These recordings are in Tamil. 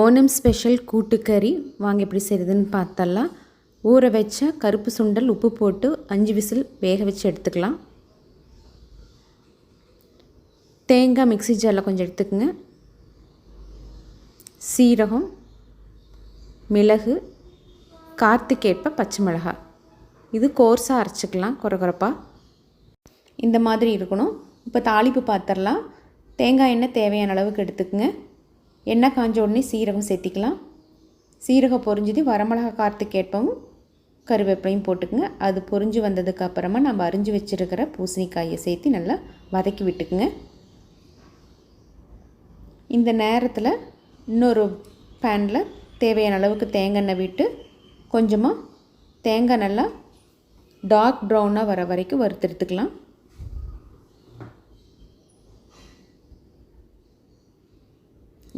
ஓணம் ஸ்பெஷல் கூட்டுக்கறி. வாங்க எப்படி செய்கிறதுன்னு பார்த்தலாம் ஊற வச்ச கருப்பு சுண்டல் உப்பு போட்டு அஞ்சு விசில் வேக வச்சு எடுத்துக்கலாம். தேங்காய் மிக்ஸி ஜாரில் கொஞ்சம் எடுத்துக்கோங்க. சீரகம் மிளகு கார்த்திகேற்ப பச்சை மிளகாய். இது கோர்ஸாக அரைச்சிக்கலாம் குறகுறப்பாக இந்த மாதிரி இருக்கணும். இப்போ தாளிப்பு பாத்திரலாம். தேங்காய் எண்ணெய் தேவையான அளவுக்கு எடுத்துக்கோங்க. எண்ணெய் காஞ்ச உடனே சீரகம் சேர்த்திக்கலாம். சீரகம் பொரிஞ்சது வரமிளகா காரத்துக்கேற்பவும் கருவேப்பிலையும் போட்டுக்குங்க. அது பொரிஞ்சு வந்ததுக்கு அப்புறமா நம்ம அரிஞ்சு வச்சுருக்கிற பூசணிக்காயை சேர்த்து நல்லா வதக்கி விட்டுக்குங்க. இந்த நேரத்தில் இன்னொரு பேனில் தேவையான அளவுக்கு தேங்காய் எண்ணெய் விட்டு கொஞ்சமாக தேங்காய் நல்லா டார்க் ப்ரௌனாக வர வரைக்கும் வறுத்தெடுத்துக்கலாம்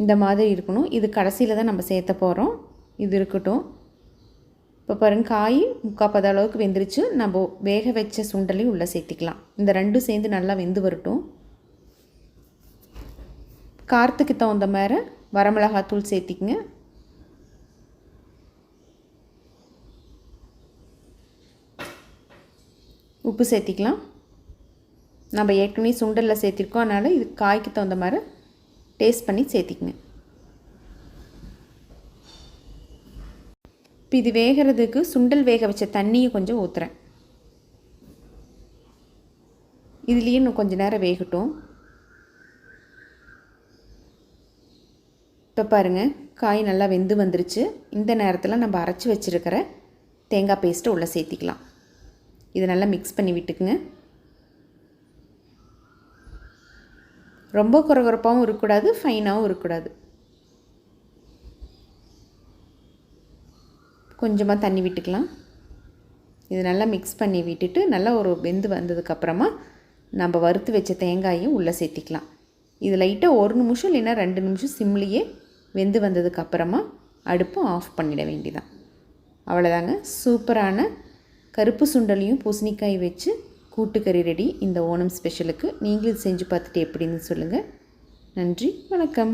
இந்த மாதிரி இருக்கணும். இது கடைசியில் தான் நம்ம சேர்த்த போகிறோம் இது இருக்கட்டும். இப்போ பாருங்க காய் முக்கால் பத அளவுக்கு வெந்துருச்சு. நம்ம வேக வச்ச சுண்டலையும் உள்ளே சேர்த்திக்கலாம். இந்த ரெண்டும் சேர்ந்து நல்லா வெந்து வரட்டும். காரத்துக்கு தகுந்த மாதிரி வரமிளகாத்தூள் சேர்த்திக்கங்க. உப்பு சேர்த்திக்கலாம். நம்ம ஏற்கனவே சுண்டலில் சேர்த்திருக்கோம். அதனால் இது காய்க்கு தகுந்த மாதிரி டேஸ்ட் பண்ணி சேர்த்திக்கங்க. இப்போ இது வேகிறதுக்கு சுண்டல் வேக வச்ச தண்ணியை கொஞ்சம் ஊற்றுறேன் இதுலேயும் இன்னும் கொஞ்சம் நேரம் வேகட்டும். இப்போ பாருங்கள் காய் நல்லா வெந்து வந்துருச்சு. இந்த நேரத்தில் நம்ம அரைச்சி வச்சுருக்கிற தேங்காய் பேஸ்ட்டை உள்ளே சேர்த்திக்கலாம். இதை நல்லா மிக்ஸ் பண்ணி விட்டுக்குங்க. ரொம்ப குறகுறப்பாகவும் இருக்கக்கூடாது ஃபைனாகவும் இருக்கக்கூடாது. கொஞ்சமாக தண்ணி விட்டுக்கலாம். இது நல்லா மிக்ஸ் பண்ணி விட்டுட்டு நல்லா ஒரு வெந்து வந்ததுக்கப்புறமா நம்ம வறுத்து வச்ச தேங்காயும் உள்ளே சேர்த்திக்கலாம். இது லைட்டாக ஒரு நிமிஷம் இல்லைன்னா ரெண்டு நிமிஷம் சிம்லேயே வெந்து வந்ததுக்கப்புறமா அடுப்பு ஆஃப் பண்ணிட வேண்டிதான் அவ்வளோதாங்க சூப்பரான கருப்பு சுண்டலையும் பூசணிக்காய் வச்சு கூட்டுக்கறி ரெடி. இந்த ஓணம் ஸ்பெஷலுக்கு நீங்களும் செஞ்சு பார்த்துட்டு எப்படின்னு சொல்லுங்கள் நன்றி வணக்கம்.